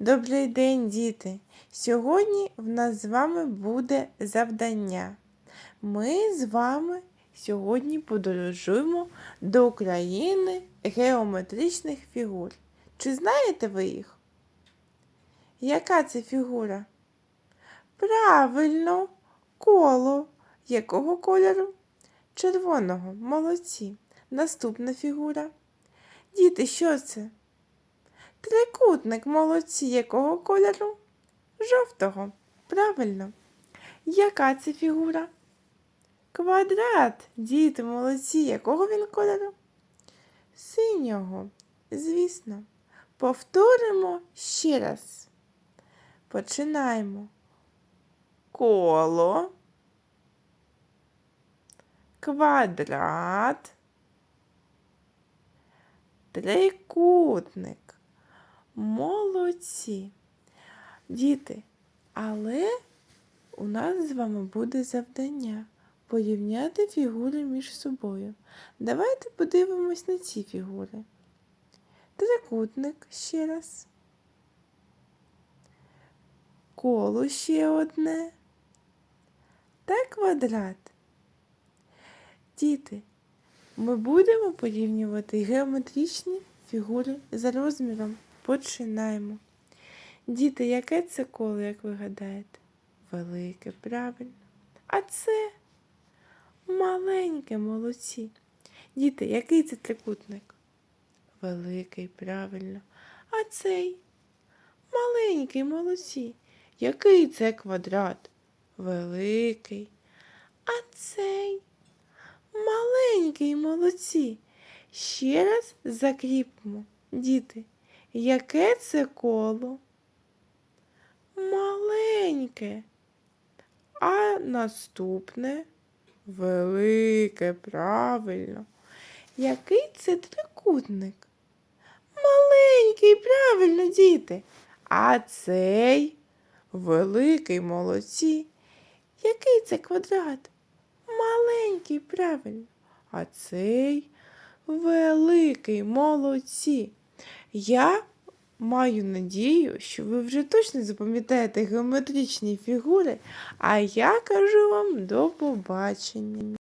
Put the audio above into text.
Добрий день, діти! Сьогодні в нас з вами буде завдання. Ми з вами сьогодні подорожуємо до України геометричних фігур. Чи знаєте ви їх? Яка це фігура? Правильно, коло. Якого кольору? Червоного. Молодці. Наступна фігура. Діти, що це? Трикутник молодці якого кольору? Жовтого. Правильно. Яка це фігура? Квадрат. Діти молодці. Якого він кольору? Синього. Звісно. Повторимо ще раз. Починаємо. Коло. Квадрат. Трикутник. Молодці. Діти, але у нас з вами буде завдання порівняти фігури між собою. Давайте подивимось на ці фігури. Трикутник ще раз. Коло ще одне. Та квадрат. Діти, ми будемо порівнювати геометричні фігури за розміром. Починаємо. Діти, яке це коло, як ви гадаєте? Велике, правильно. А це маленьке молодці. Діти, який це трикутник? Великий, правильно. А цей маленький молодці. Який це квадрат? Великий. А цей маленький молодці. Ще раз закріпимо. Діти, яке це коло? Маленьке. А наступне велике, правильно. Який це трикутник? Маленький, правильно, діти. А цей великий молодці. Який це квадрат? Маленький, правильно. А цей великий молодці. Я маю надію, що ви вже точно запам'ятаєте геометричні фігури, а я кажу вам до побачення.